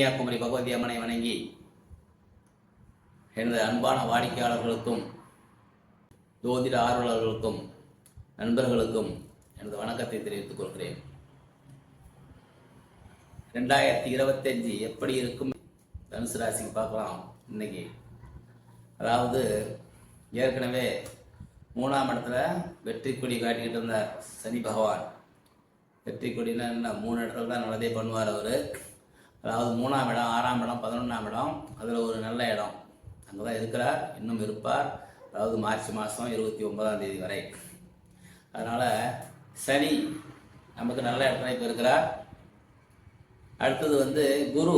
கன்னியாகுமரி பகவதி அம்மனை வணங்கி எனது அன்பான வாடிக்கையாளர்களுக்கும் ஜோதிட ஆர்வலர்களுக்கும் நண்பர்களுக்கும் எனது வணக்கத்தை தெரிவித்துக் கொள்கிறேன். ரெண்டாயிரத்தி இருபத்தஞ்சு எப்படி இருக்கும்? தனுசு ராசிக்கு பார்க்கலாம் இன்னைக்கு. அதாவது ஏற்கனவே மூணாம் இடத்துல வெற்றி கொடி காட்டிக்கிட்டு இருந்தார் சனி பகவான். வெற்றி கொடினா என்ன? மூணு இடத்துல தான் நல்லதே பண்ணுவார் அவர். அதாவது மூணாம் இடம் ஆறாம் இடம் பதினொன்றாம் இடம் அதில் ஒரு நல்ல இடம். அங்கே தான் இருக்கிறார் இன்னும் இருப்பார். அதாவது மார்ச் மாதம் இருபத்தி ஒன்பதாம் தேதி வரை. அதனால் சனி நமக்கு நல்ல இடத்துல இப்போ இருக்கிறார். அடுத்தது வந்து குரு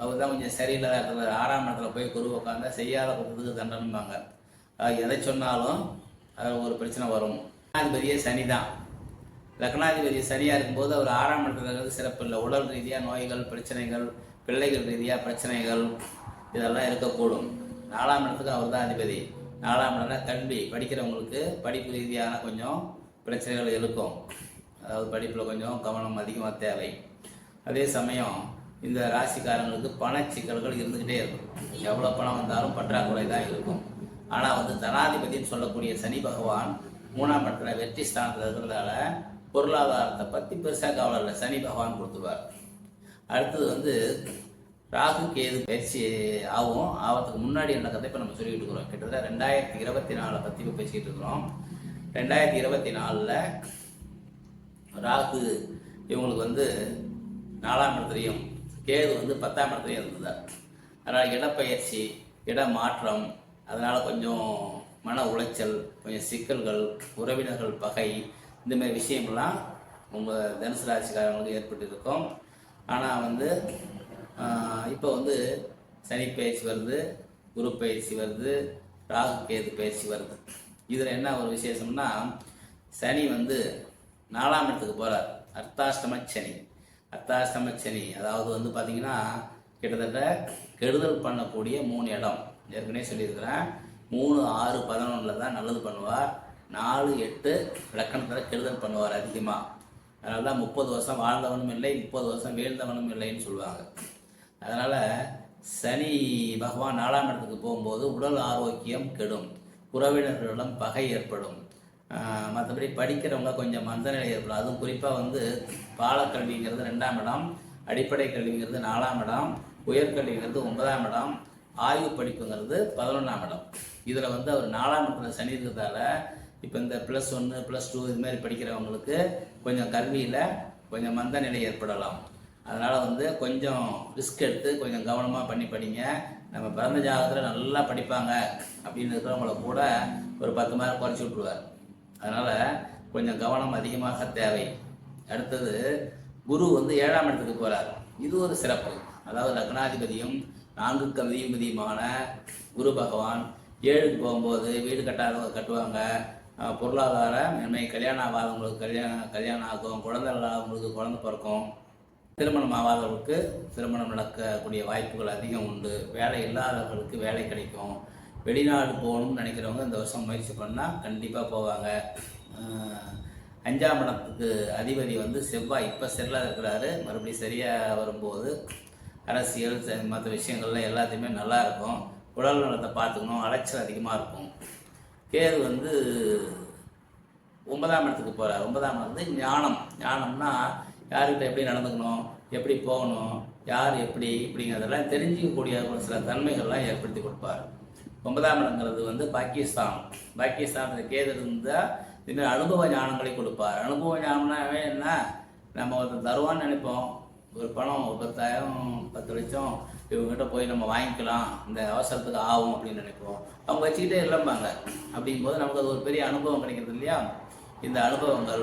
அவர் தான் கொஞ்சம் சரியில்லாத இடத்துல ஆறாம் இடத்துல போய் குரு உட்காந்தா செய்யாத குற்றத்துக்கு தண்டனைம்பாங்க. எதை சொன்னாலும் அதில் ஒரு பிரச்சனை வரும். அதிபதியே சனி தான் லக்னாதிபதி சரியாக இருக்கும்போது அவர் ஆறாம் இடத்துல சிறப்பு இல்லை. உடல் ரீதியாக நோய்கள் பிரச்சனைகள் பிள்ளைகள் ரீதியாக பிரச்சனைகள் இதெல்லாம் இருக்கக்கூடும். நாலாம் இடத்துக்கு அவர் தான் அதிபதி. நாலாம் இடம்னா கல்வி படிக்கிறவங்களுக்கு படிப்பு ரீதியான கொஞ்சம் பிரச்சனைகள் இருக்கும். அதாவது படிப்பில் கொஞ்சம் கவனம் அதிகமாக தேவை. அதே சமயம் இந்த ராசிக்காரங்களுக்கு பண சிக்கல்கள் இருந்துக்கிட்டே இருக்கும். எவ்வளோ பணம் வந்தாலும் பற்றாக்குறை தான் இருக்கும். ஆனால் வந்து தனாதிபதினு சொல்லக்கூடிய சனி பகவான் மூணாம் இடத்துல வெற்றி ஸ்தானத்தில் இருக்கிறதால பொருளாதாரத்தை பற்றி பெருசாக கவலை இல்லை. சனி பகவான் கொடுத்துருவார். அடுத்தது வந்து ராகு கேது பயிற்சி ஆகும். ஆவத்துக்கு முன்னாடி நடக்கிறத இப்போ நம்ம சொல்லிக்கிட்டு இருக்கிறோம். கிட்டத்தட்ட ரெண்டாயிரத்தி இருபத்தி நாலை பற்றி இப்போ பேசிக்கிட்டு இருக்கிறோம். ரெண்டாயிரத்தி இருபத்தி நாலில் ராகு இவங்களுக்கு வந்து நாலாம் இடத்துலையும் கேது வந்து பத்தாம் இடத்துலையும் இருந்தார் அதனால் இடப்பயிற்சி இட மாற்றம் அதனால் கொஞ்சம் மன உளைச்சல் கொஞ்சம் சிக்கல்கள் உறவினர்கள் பகை இந்த மாதிரி விஷயம்லாம் உங்கள் தனுசு ராசிக்காரங்களுக்கு ஏற்பட்டு இருக்கும் ஆனால் வந்து இப்போ வந்து சனி பயிற்சி வருது குரு பயிற்சி வருது ராகு கேது பயிற்சி வருது. இதில் என்ன ஒரு விசேஷம்னா சனி வந்து நாலாம் இடத்துக்கு போகிறார் அர்த்தாஷ்டம சனி. அர்த்தாஷ்டம சனி அதாவது வந்து பார்த்தீங்கன்னா கிட்டத்தட்ட கெடுதல் பண்ணக்கூடிய மூணு இடம். ஏற்கனவே சொல்லியிருக்கிறேன். மூணு ஆறு பதினொன்றில் தான் நல்லது பண்ணுவார். நாலு எட்டு இலக்கணத்தில் கெடுதல் பண்ணுவார் அதிகமாக அதனால தான் முப்பது வருஷம் வாழ்ந்தவனும் இல்லை முப்பது வருஷம் வீழ்ந்தவனும் இல்லைன்னு சொல்லுவாங்க. அதனால் சனி பகவான் நாலாம் இடத்துக்கு போகும்போது உடல் ஆரோக்கியம் கெடும். உறவினர்களிடம் பகை ஏற்படும். மற்றபடி படிக்கிறவங்க கொஞ்சம் மந்தநிலை ஏற்படும். அதுவும் குறிப்பாக வந்து பாலக்கல்விங்கிறது ரெண்டாம் இடம் அடிப்படை கல்விங்கிறது நாலாம் இடம் உயர்கல்விங்கிறது ஒன்பதாம் இடம் ஆய்வு படிப்புங்கிறது பதினொன்றாம் இடம். இதில் வந்து அவர் நாலாம் இடத்துல சனி இருக்கிறதால இப்போ இந்த ப்ளஸ் ஒன்று ப்ளஸ் டூ இது மாதிரி படிக்கிறவங்களுக்கு கொஞ்சம் கல்வியில் கொஞ்சம் மந்த நிலை ஏற்படலாம். அதனால் வந்து கொஞ்சம் ரிஸ்க் எடுத்து கொஞ்சம் கவனமாக பண்ணி படிங்க. நம்ம பிறந்த ஜாதகத்தில் நல்லா படிப்பாங்க அப்படின்னு இருக்கிறவங்கள கூட ஒரு பத்து மார்க் குறைச்சி விட்ருவார் அதனால் கொஞ்சம் கவனம் அதிகமாக தேவை. அடுத்தது குரு வந்து ஏழாம் இடத்துக்கு போகிறார் இது ஒரு சிறப்பு. அதாவது லக்னாதிபதியும் நான்குக்கு அதிபதியுமான குரு பகவான் ஏழுக்கு போகும்போது வீடு கட்டாதவங்க கட்டுவாங்க. பொருளாதார மேன்மை கல்யாணம் ஆகாதவங்களுக்கு கல்யாணம் கல்யாணம் ஆகும் குழந்தை இல்லாதவங்களுக்கு குழந்தை பிறக்கும். திருமணம் ஆகாதவர்களுக்கு திருமணம் நடக்கக்கூடிய வாய்ப்புகள் அதிகம் உண்டு. வேலை இல்லாதவர்களுக்கு வேலை கிடைக்கும். வெளிநாடு போகணும்னு நினைக்கிறவங்க இந்த வருஷம் முயற்சி பண்ணால் கண்டிப்பாக போவாங்க. அஞ்சாம் இடத்துக்கு அதிபதி வந்து செவ்வாய். இப்போ செல்லாக இருக்கிறாரு. மறுபடியும் சரியாக வரும்போது அரசியல் மற்ற விஷயங்கள்ல எல்லாத்தையுமே நல்லா இருக்கும். உடல் நலத்தை பார்த்துக்கணும். அலைச்சல் அதிகமாக இருக்கும். கேது வந்து ஒன்பதாம் இடத்துக்கு போகிறார் ஒன்பதாம் வந்து ஞானம். ஞானம்னா யார்கிட்ட எப்படி நடந்துக்கணும்? எப்படி போகணும்? யார் எப்படி? இப்படிங்கிறதெல்லாம் தெரிஞ்சிக்கக்கூடிய ஒரு சில தன்மைகள்லாம் ஏற்படுத்தி கொடுப்பார். ஒன்பதாம் இடங்கிறது வந்து பாகிஸ்தான் பாகிஸ்தானத்தில் கேது இருந்தால் இதுமாதிரி அனுபவ ஞானங்களை கொடுப்பார். அனுபவ ஞானம்னாவே என்ன? நம்ம ஒருத்தர் தருவான்னு நினைப்போம். ஒரு பணம் ஒரு பத்தாயிரம் பத்து லட்சம் இவங்ககிட்ட போய் நம்ம வாங்கிக்கலாம். இந்த அவசரத்துக்கு ஆகும் அப்படின்னு நினைப்போம். அவங்க வச்சுக்கிட்டே இல்லைம்பாங்க. அப்படிங்கும்போது நமக்கு அது ஒரு பெரிய அனுபவம் கிடைக்கிறது இல்லையா? இந்த அனுபவங்கள்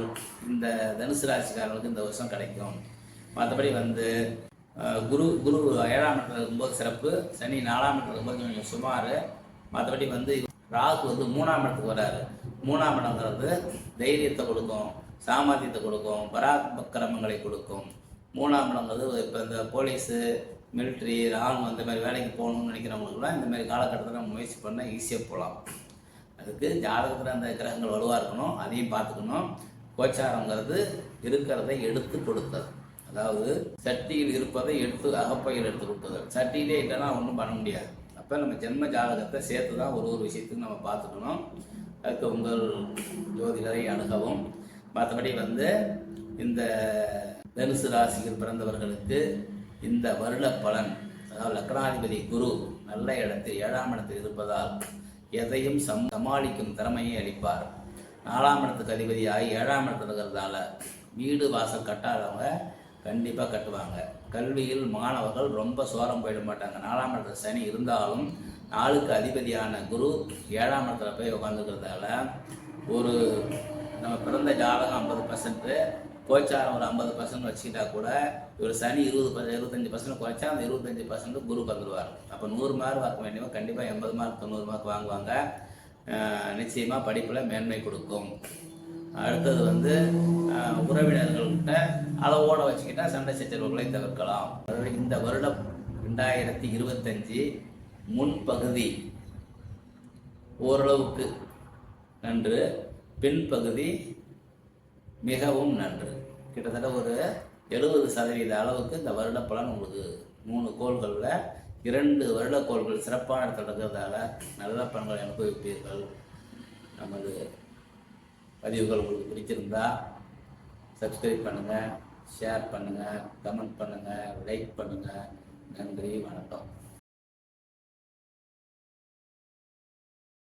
இந்த தனுசு ராசிக்காரர்களுக்கு இந்த வருஷம் கிடைக்கும். மற்றபடி வந்து குரு குரு ஏழாம் இடத்துல இருக்கும்போது சிறப்பு. சனி நாலாம் இடத்துல இருக்கும்போது கொஞ்சம் சுமார். மற்றபடி வந்து ராகு வந்து மூணாம் இடத்துக்கு வராரு. மூணாம் இடங்கிறது தைரியத்தை கொடுக்கும் சாமர்த்தியத்தை கொடுக்கும் பராக்கிரமங்களை கொடுக்கும். மூணாம் இடங்கிறது இப்போ இந்த போலீஸு மிலிட்ரி ராணுவம் அந்த மாதிரி வேலைக்கு போகணும்னு நினைக்கிறவங்களுக்குலாம் இந்த மாதிரி காலகட்டத்தில் நம்ம முயற்சி பண்ணால் ஈஸியாக போகலாம் அதுக்கு ஜாதகத்தில் அந்த கிரகங்கள் வலுவாக இருக்கணும் அதையும் பார்த்துக்கணும். கோச்சாரங்கிறது இருக்கிறதை எடுத்து கொடுத்தது அதாவது சட்டியில் இருப்பதை எடுத்து அகப்பையில் எடுத்து கொடுத்தது சட்டியிலே இல்லைன்னா ஒன்றும் பண்ண முடியாது. அப்போ நம்ம ஜென்ம ஜாதகத்தை சேர்த்து தான் ஒரு ஒரு விஷயத்துக்கு நம்ம பார்த்துக்கணும். அதுக்கு உங்கள் ஜோதிடரை அணுகவும். மற்றபடி வந்து இந்த தனுசு ராசியில் பிறந்தவர்களுக்கு இந்த வருட பலன் அதாவது லக்னாதிபதி குரு நல்ல இடத்தில் ஏழாம் இடத்தில் இருப்பதால் எதையும் சம் சமாளிக்கும் திறமையை அளிப்பார். நாலாம் இடத்துக்கு அதிபதியாகி ஏழாம் இடத்துல இருக்கிறதால வீடு வாசல் கட்டாதவங்க கண்டிப்பாக கட்டுவாங்க. கல்வியில் மாணவர்கள் ரொம்ப சோரம் போயிட மாட்டாங்க. நாலாம் இடத்துல சனி இருந்தாலும் நாளுக்கு அதிபதியான குரு ஏழாம் இடத்துல போய் உட்காந்துக்கிறதால ஒரு நம்ம பிறந்த ஜாதகம் ஐம்பது பர்சன்ட்டு கோச்சாரம் ஒரு ஐம்பது பர்சன்ட் வச்சுக்கிட்டா கூட ஒரு சனி இருபது இருபத்தஞ்சு இருபத்தஞ்சி பர்சன்ட் குறைச்சா அந்த இருபத்தஞ்சி பர்சன்ட் குரு வந்துடுவார் அப்போ நூறு மார்க் வாங்க வேண்டியவங்க கண்டிப்பாக எண்பது மார்க் தொண்ணூறு மார்க் வாங்குவாங்க. நிச்சயமாக படிப்பில் மேன்மை கொடுக்கும். அடுத்தது வந்து உறவினர்கள்கிட்ட அளவோட வச்சுக்கிட்டா சண்டை சச்சரவுகளை தவிர்க்கலாம். இந்த வருடம் ரெண்டாயிரத்தி இருபத்தஞ்சி முன்பகுதி ஓரளவுக்கு நன்று பின்பகுதி மிகவும் நன்று. கிட்டத்தட்ட ஒரு எழுபது சதவீத அளவுக்கு இந்த வருட பலன் உங்களுக்கு மூணு கோள்களில் இரண்டு வருட கோள்கள் சிறப்பான இடத்துல இருக்கிறதால நல்ல பலன்களை அனுபவிப்பீர்கள். நமது பதிவுகள் உங்களுக்கு பிடிச்சிருந்தா சப்ஸ்கிரைப் பண்ணுங்கள் ஷேர் பண்ணுங்கள் கமெண்ட் பண்ணுங்கள் லைக் பண்ணுங்கள் நன்றி வணக்கம்.